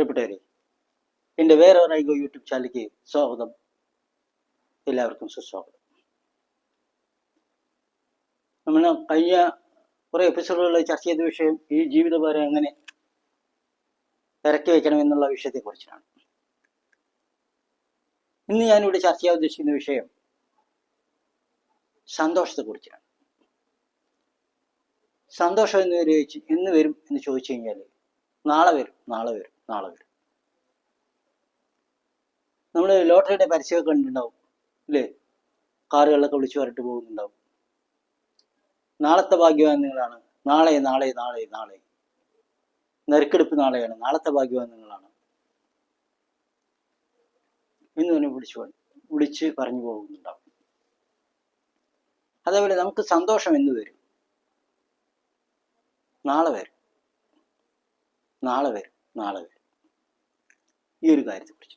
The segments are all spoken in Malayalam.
പ്രിയപ്പെട്ടവരെ എന്റെ വേറെ റൈഗോ യൂട്യൂബ് ചാനലിലേക്ക് സ്വാഗതം. എല്ലാവർക്കും സുസ്വാഗതം. നമ്മൾ കഴിഞ്ഞ കുറേ എപ്പിസോഡുകളിൽ ചർച്ച ചെയ്ത വിഷയം ഈ ജീവിതഭാരം എങ്ങനെ ഇറക്കി വയ്ക്കണം എന്നുള്ള വിഷയത്തെക്കുറിച്ചാണ്. ഇന്ന് ഞാനിവിടെ ചർച്ച ചെയ്യാൻ ഉദ്ദേശിക്കുന്ന വിഷയം സന്തോഷത്തെക്കുറിച്ചാണ്. സന്തോഷം എന്ന് വരെ എന്ന് വരും എന്ന് ചോദിച്ചു കഴിഞ്ഞാൽ നാളെ വരും നാളെ വരും. നാളെ വരും. നമ്മൾ ലോട്ടറിയുടെ പരസ്യമൊക്കെ കണ്ടിട്ടുണ്ടാവും അല്ലേ? കാറുകളിലൊക്കെ വിളിച്ചു പറഞ്ഞിട്ട് പോകുന്നുണ്ടാവും. നാളത്തെ ഭാഗ്യവാൻ നിങ്ങളാണ് നാളെ നാളെ നാളെ നാളെ. നെരക്കെടുപ്പ് നാളെയാണ്. നാളത്തെ ഭാഗ്യവാൻ നിങ്ങളാണ് എന്ന് തന്നെ വിളിച്ചു വിളിച്ച് പറഞ്ഞു പോകുന്നുണ്ടാവും. അതേപോലെ നമുക്ക് സന്തോഷം എന്ന് വരും. നാളെ വരും. നാളെ വരും. നാളെ വരും. ഈ ഒരു കാര്യത്തെ കുറിച്ച്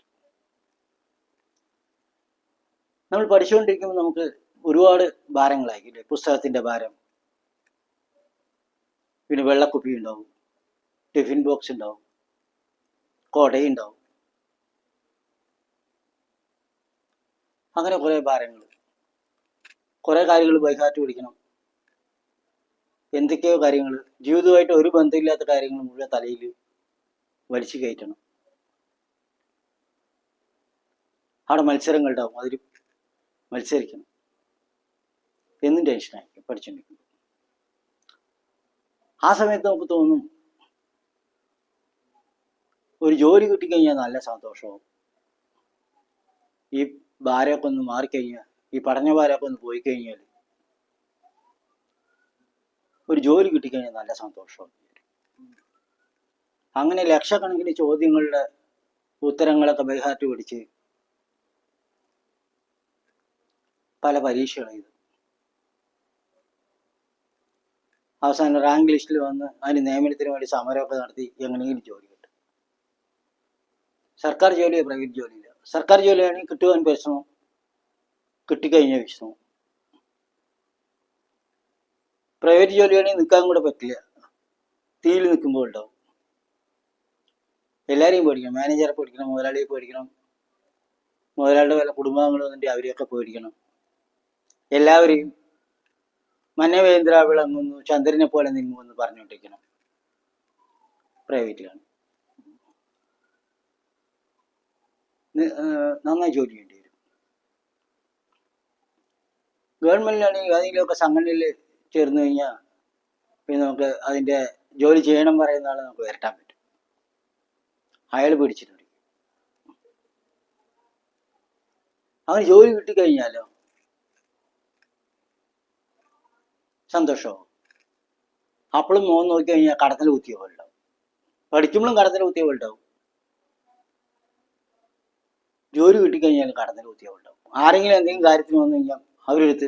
നമ്മൾ പഠിച്ചുകൊണ്ടിരിക്കുമ്പോൾ നമുക്ക് ഒരുപാട് ഭാരങ്ങളായിരിക്കില്ലേ പുസ്തകത്തിന്റെ ഭാരം. പിന്നെ വെള്ളക്കുപ്പി ഉണ്ടാവും. ടിഫിൻ ബോക്സ് ഉണ്ടാവും. കോടയുണ്ടാവും അങ്ങനെ കുറെ ഭാരങ്ങൾ. കുറെ കാര്യങ്ങൾ ബൈക്കാറ്റ് പിടിക്കണം. എന്തൊക്കെയോ കാര്യങ്ങൾ. ജീവിതമായിട്ട് ഒരു ബന്ധമില്ലാത്ത കാര്യങ്ങൾ മുഴുവൻ തലയിൽ വലിച്ചു കയറ്റണം. അവിടെ മത്സരങ്ങൾ ഉണ്ടാവും അതിൽ മത്സരിക്കണം. എന്നും ടെൻഷനായിരിക്കും പഠിച്ചുകൊണ്ടിരിക്കും ആ സമയത്ത് നമുക്ക് തോന്നും ഒരു ജോലി കിട്ടിക്കഴിഞ്ഞാൽ നല്ല സന്തോഷവും. ഈ ഭാരമൊക്കെ ഒന്ന് മാറിക്കഴിഞ്ഞാൽ ഈ പഠന ഭാരമൊക്കെ ഒന്ന് പോയി കഴിഞ്ഞാൽ ഒരു ജോലി കിട്ടിക്കഴിഞ്ഞാൽ നല്ല സന്തോഷവും അങ്ങനെ ലക്ഷക്കണക്കിന് ചോദ്യങ്ങളുടെ ഉത്തരങ്ങളൊക്കെ ബൈഹാറ്റ് പിടിച്ച് പല പരീക്ഷകൾ അവസാനം റാങ്ക് ലിസ്റ്റിൽ വന്ന് അതിന് നിയമനത്തിന് വേണ്ടി സമരമൊക്കെ നടത്തി എങ്ങനെയെങ്കിലും ജോലി കിട്ടും? സർക്കാർ ജോലിയോ പ്രൈവറ്റ് ജോലിയില്ല. സർക്കാർ ജോലിയാണെങ്കിൽ കിട്ടുവാൻ വിഷമം കിട്ടിക്കഴിഞ്ഞ വിഷമം. പ്രൈവറ്റ് ജോലിയാണെങ്കിൽ നിൽക്കാൻ കൂടെ പറ്റില്ല. തീയിൽ നിൽക്കുമ്പോൾ ഉണ്ടാവും. എല്ലാവരെയും പേടിക്കണം. മാനേജറെ പേടിക്കണം മുതലാളിയെ പേടിക്കണം. മുതലാളിയുടെ വല്ല കുടുംബാംഗങ്ങൾ വന്നിട്ട് അവരെയൊക്കെ പേടിക്കണം. എല്ലാവരെയും മനവേന്ദ്ര വിളങ്ങുന്നു ചന്ദ്രനെ പോലെ നീങ്ങുമെന്ന് പറഞ്ഞുകൊണ്ടിരിക്കണം പ്രൈവറ്റിലാണ് നന്നായി ജോലി ചെയ്യേണ്ടി വരും. ഗവൺമെന്റിലാണെങ്കിൽ അതിലൊക്കെ സംഘടനയിൽ ചേർന്ന് കഴിഞ്ഞാൽ പിന്നെ നമുക്ക് അതിന്റെ ജോലി ചെയ്യണം പറയുന്ന ആളെ നമുക്ക് വരട്ടാൻ പറ്റും. അയാൾ പിടിച്ചിട്ടുണ്ട്. അവന് ജോലി കിട്ടിക്കഴിഞ്ഞാലോ? സന്തോഷമാവും അപ്പോഴും മോൻ നോക്കി കഴിഞ്ഞാൽ കടത്തിൽ കുത്തിയ പോലെ ഉണ്ടാവും പഠിക്കുമ്പോഴും കടത്തിൽ കുത്തിയ പോലെ ഉണ്ടാവും ജോലി കിട്ടിക്കഴിഞ്ഞാൽ കടത്തിൽ കുത്തിയ പോലെ ഉണ്ടാവും ആരെങ്കിലും എന്തെങ്കിലും കാര്യത്തിന് വന്നു കഴിഞ്ഞാൽ അവരെടുത്ത്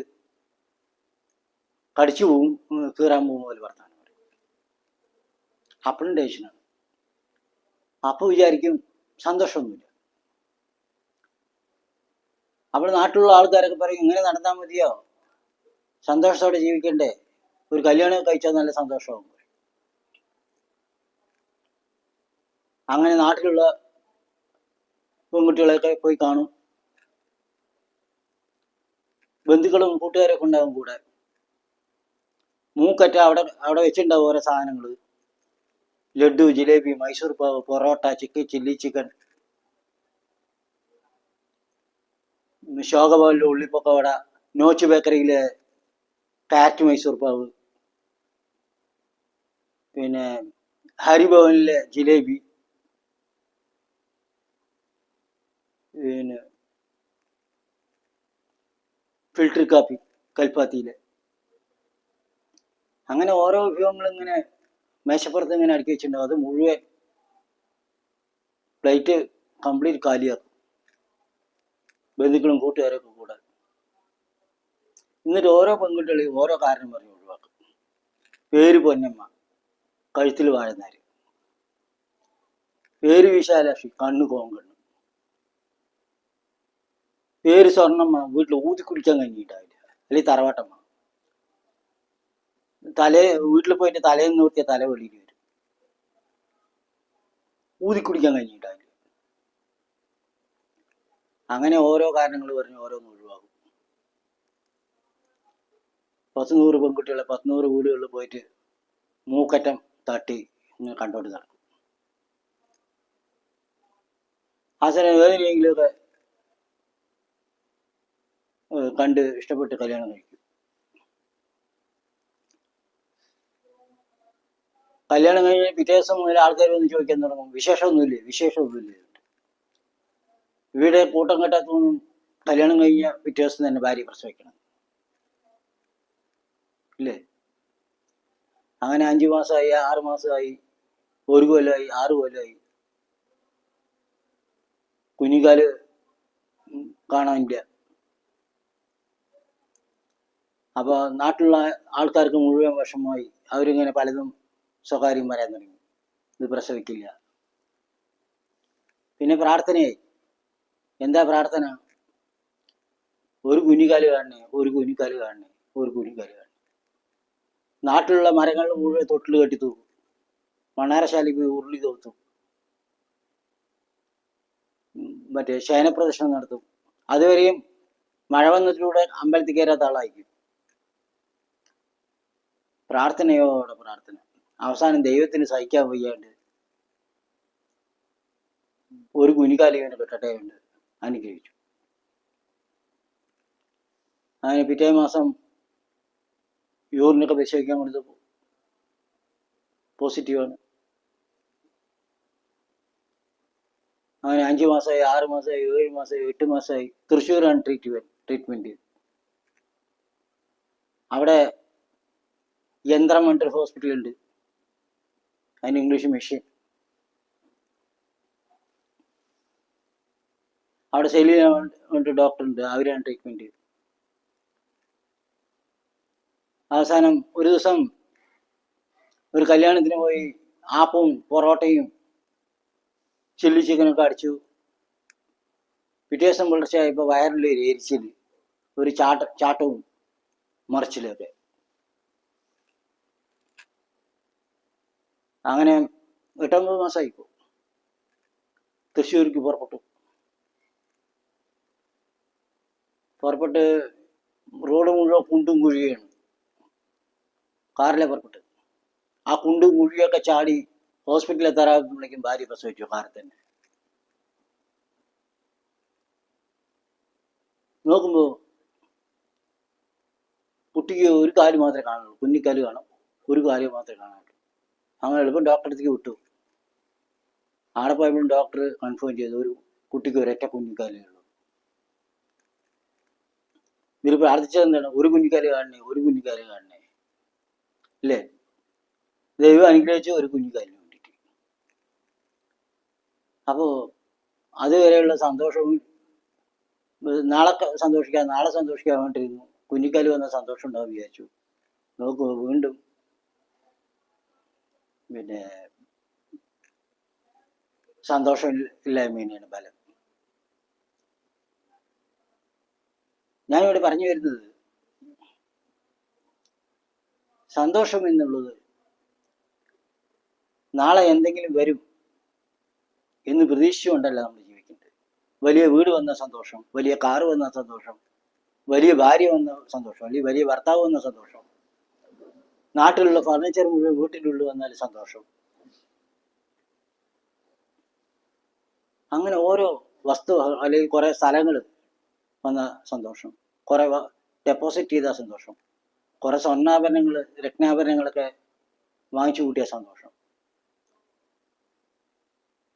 കടിച്ചു പോവും കീറാൻ പോകും പോലെ വർത്താനം അപ്പോഴും ടെൻഷനാണ് അപ്പോൾ വിചാരിക്കും സന്തോഷമൊന്നുമില്ല. അപ്പോൾ നാട്ടിലുള്ള ആൾക്കാരൊക്കെ പറയും ഇങ്ങനെ നടന്നാൽ മതിയോ? സന്തോഷത്തോടെ ജീവിക്കണ്ടേ? ഒരു കല്യാണം കഴിച്ചാൽ നല്ല സന്തോഷമാകും അങ്ങനെ നാട്ടിലുള്ള പെൺകുട്ടികളെയൊക്കെ പോയി കാണും. ബന്ധുക്കളും കൂട്ടുകാരൊക്കെ ഉണ്ടാവും കൂടെ. മൂക്കറ്റ അവിടെ അവിടെ വെച്ചിട്ടുണ്ടാവും ഓരോ സാധനങ്ങൾ laddu jalebi Mysore pav parotta chicken chilli chicken. ശോകഭവനിലെ ഉള്ളിപ്പൊക്കവട നോച്ച് ബേക്കറിയിലെ കാറ്റ് മൈസൂർ പാവ്. പിന്നെ ഹരിഭവനിലെ ജിലേബി. പിന്നെ ഫിൽട്ടർ കാപ്പി കൽപ്പാത്തിയിലെ. അങ്ങനെ ഓരോ വിഭവങ്ങൾ ഇങ്ങനെ മേശപ്പുറത്ത് ഇങ്ങനെ അടുക്കി വെച്ചിട്ടുണ്ടാവും. അത് മുഴുവൻ പ്ലേറ്റ് കംപ്ലീറ്റ് കാലിയാക്കും. ബന്ധുക്കളും കൂട്ടുകാരൊക്കെ കൂടെ എന്നിട്ട് ഓരോ പെൺകുട്ടികളെയും ഓരോ കാരണം പറഞ്ഞു ഒഴിവാക്കും. പേര് പൊന്നമ്മ കഴുത്തിൽ വാഴുന്നാര് പേര് വിശാലാക്ഷി കണ്ണു കോങ്കണ്ണ്. പേര് സ്വർണമ്മ വീട്ടിൽ ഊതി കുടിക്കാൻ കഴിഞ്ഞിട്ടാവില്ല അല്ലെങ്കിൽ തറവാട്ടമ്മ. തലേ വീട്ടിൽ പോയിട്ട് തലേന്ന് നിർത്തിയ തല വെളിയിൽ വരും. ഊതി കുടിക്കാൻ കഴിഞ്ഞിട്ടാവില്ല അങ്ങനെ ഓരോ കാരണങ്ങൾ പറഞ്ഞ് ഓരോന്ന് ഒഴിവാകും പത്ത് നൂറ് പെൺകുട്ടികളെ പത്തുനൂറ് വീടുകളിൽ പോയിട്ട് മൂക്കറ്റം തട്ടി ഇങ്ങനെ കണ്ടോണ്ട് നടക്കും. അവസാനം ഏതിനെങ്കിലുമൊക്കെ ഏഹ് കണ്ട് ഇഷ്ടപ്പെട്ട് കല്യാണം കഴിക്കും. കല്യാണം കഴിഞ്ഞ് പിറ്റേ ദിവസം മുതൽ ആൾക്കാർ വന്ന് ചോദിക്കാൻ തുടങ്ങും. വിശേഷമൊന്നുമില്ലേ? വിശേഷമൊന്നുമില്ലേ? ഇവിടെ കൂട്ടം കെട്ടാത്തൊന്നും കല്യാണം കഴിഞ്ഞ പിറ്റേ ദിവസം തന്നെ ഭാര്യ പ്രസവിക്കണം. ഇല്ലേ അങ്ങനെ അഞ്ചു മാസമായി ആറ് മാസമായി ഒരു കൊല്ലമായി ആറ് കൊല്ലമായി കുഞ്ഞിക്കാൽ കാണാനില്ല. അപ്പൊ നാട്ടിലുള്ള ആൾക്കാർക്ക് മുഴുവൻ വിഷമമായി. അവരിങ്ങനെ പലതും സ്വകാര്യം പറയാൻ തുടങ്ങി. ഇത് പ്രസവിക്കില്ല. പിന്നെ പ്രാർത്ഥനയായി. എന്താ പ്രാർത്ഥന? ഒരു കുഞ്ഞിക്കാൽ കാണണേ ഒരു കുഞ്ഞിക്കാൽ കാണണേ ഒരു കുഞ്ഞിക്കാൽ കാണണേ. നാട്ടിലുള്ള മരങ്ങൾ മുഴുവൻ തൊട്ടിൽ കെട്ടി തൂക്കും. മണ്ണാരശാലി പോയി ഉരുളി തോത്തും. മറ്റേ ശയനപ്രദർശനം നടത്തും. അതുവരെയും മഴ വന്നതിലൂടെ അമ്പലത്തിൽ കയറാത്ത ആളായിരിക്കും. പ്രാർത്ഥനയോടെ പ്രാർത്ഥന. അവസാനം ദൈവത്തിന് സഹിക്കാൻ വയ്യാണ്ട് ഒരു കുനികാലി ഇവന് കെട്ടട്ടെ ഉണ്ട് അനുഗ്രഹിച്ചു. അങ്ങനെ പിറ്റേ മാസം യൂറിനൊക്കെ പരിശോധിക്കാൻ കൊടുത്തപ്പോൾ പോസിറ്റീവാണ്. അങ്ങനെ അഞ്ച് മാസമായി ആറ് മാസമായി ഏഴ് മാസമായി എട്ട് മാസമായി തൃശ്ശൂരാണ് ട്രീറ്റ്മെന്റ് ട്രീറ്റ്മെന്റ് അവിടെ യന്ത്രം ഹോസ്പിറ്റൽ ഉണ്ട്. അതിന് ഇംഗ്ലീഷ് മെഷീൻ അവിടെ ശൈലി ഡോക്ടർ ഉണ്ട്. അവരാണ് ട്രീറ്റ്മെന്റ് അവസാനം ഒരു ദിവസം ഒരു കല്യാണത്തിന് പോയി ആപ്പവും പൊറോട്ടയും ചില്ലി ചിക്കനൊക്കെ അടിച്ചു. പിറ്റേ ദിവസം പുലർച്ചയായപ്പോൾ വയറിൽ ഒരു എരിച്ചിൽ ഒരു ചാട്ട ചാട്ടവും മറിച്ചിലൊക്കെ അങ്ങനെ എട്ടൊമ്പത് മാസമായിപ്പോ തൃശ്ശൂർക്ക് പുറപ്പെട്ടു. പുറപ്പെട്ട് റോഡ് മുഴുവൻ കുണ്ടും കുഴിയാണ് കാറിലെ പുറപ്പെട്ട്. ആ കുണ്ടും കുഴിയൊക്കെ ചാടി ഹോസ്പിറ്റലിൽ എത്താറാകുമ്പോഴേക്കും ഭാര്യ പ്രസവിച്ചു കാറിൽ തന്നെ. നോക്കുമ്പോ കുട്ടിക്ക് ഒരു കാൽ മാത്രമേ കാണുള്ളൂ കുഞ്ഞിക്കാൽ കാണും. ഒരു കാൽ മാത്രമേ കാണാനുള്ളൂ. അങ്ങനെ എളുപ്പം ഡോക്ടറെ അടുത്തേക്ക് വിട്ടു. ആടെ പോയപ്പോഴും ഡോക്ടർ കൺഫേം ചെയ്തു ഒരു കുട്ടിക്ക് ഒരൊറ്റ കുഞ്ഞിക്കാലേ ഉള്ളൂ. ഇതിൽ പ്രാർത്ഥിച്ചത് എന്താണ്? ഒരു കുഞ്ഞിക്കാൽ കാണണേ ഒരു കുഞ്ഞിക്കാൽ കാണണേ. അല്ലേ ദൈവം അനുഗ്രഹിച്ച ഒരു കുഞ്ഞുകാലിന് വേണ്ടിയിട്ട് അപ്പോ അതുവരെയുള്ള സന്തോഷവും നാളെ സന്തോഷിക്കാൻ നാളെ സന്തോഷിക്കാൻ വേണ്ടിയിരുന്നു കുഞ്ഞിക്കാലി വന്ന സന്തോഷം ഉണ്ടാവും വിചാരിച്ചു. നോക്കൂ വീണ്ടും പിന്നെ സന്തോഷം ഇല്ലായ്മയാണ് ബലം ഞാനിവിടെ പറഞ്ഞു വരുന്നത് സന്തോഷം എന്നുള്ളത് നാളെ എന്തെങ്കിലും വരും എന്ന് പ്രതീക്ഷിച്ചുകൊണ്ടല്ല നമ്മൾ ജീവിക്കുന്നത്. വലിയ വീട് വന്ന സന്തോഷം വലിയ കാറ് വന്ന സന്തോഷം വലിയ ഭാര്യ വന്ന സന്തോഷം അല്ലെങ്കിൽ വലിയ ഭർത്താവ് വന്ന സന്തോഷം നാട്ടിലുള്ള ഫർണിച്ചർ മുഴുവൻ വീട്ടിനുള്ളിൽ വന്നാൽ സന്തോഷം. അങ്ങനെ ഓരോ വസ്തു അല്ലെങ്കിൽ കുറെ സ്ഥലങ്ങൾ വന്ന സന്തോഷം. കുറെ ഡെപ്പോസിറ്റ് ചെയ്ത സന്തോഷം. കുറെ സ്വർണാഭരണങ്ങൾ രത്നാഭരണങ്ങളൊക്കെ വാങ്ങിച്ചു കൂട്ടിയ സന്തോഷം.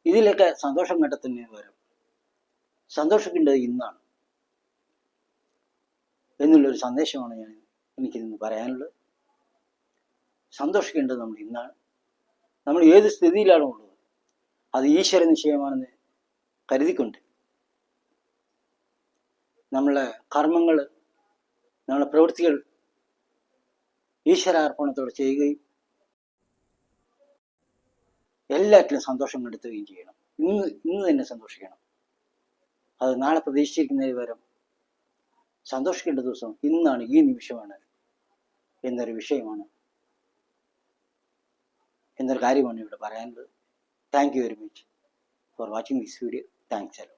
ഇതിലൊക്കെ സന്തോഷം കണ്ടെത്തുന്ന വരും സന്തോഷിക്കേണ്ടത് ഇന്നാണ് എന്നുള്ളൊരു സന്ദേശമാണ് ഞാൻ എനിക്കിന്ന് പറയാനുള്ളത്. സന്തോഷിക്കേണ്ടത് നമ്മൾ ഇന്നാണ്. നമ്മൾ ഏത് സ്ഥിതിയിലാണോ ഉള്ളത്? അത് ഈശ്വര നിശ്ചയമാണെന്ന് കരുതിക്കൊണ്ട് നമ്മളെ കർമ്മങ്ങൾ നമ്മളെ പ്രവൃത്തികൾ ഈശ്വരാർപ്പണത്തോടെ ചെയ്യുകയും എല്ലാറ്റിലും സന്തോഷം കണ്ടെത്തുകയും ചെയ്യണം. ഇന്ന് ഇന്ന് തന്നെ സന്തോഷിക്കണം. അത് നാളെ പ്രതീക്ഷിച്ചിരിക്കുന്നതിന് പകരം സന്തോഷിക്കേണ്ട ദിവസം ഇന്നാണ് ഈ നിമിഷമാണ് എന്നൊരു വിഷയമാണ്. എന്നൊരു കാര്യമാണ് ഇവിടെ പറയാനുള്ളത്. Thank you very much for watching this video thanks അല്ലോ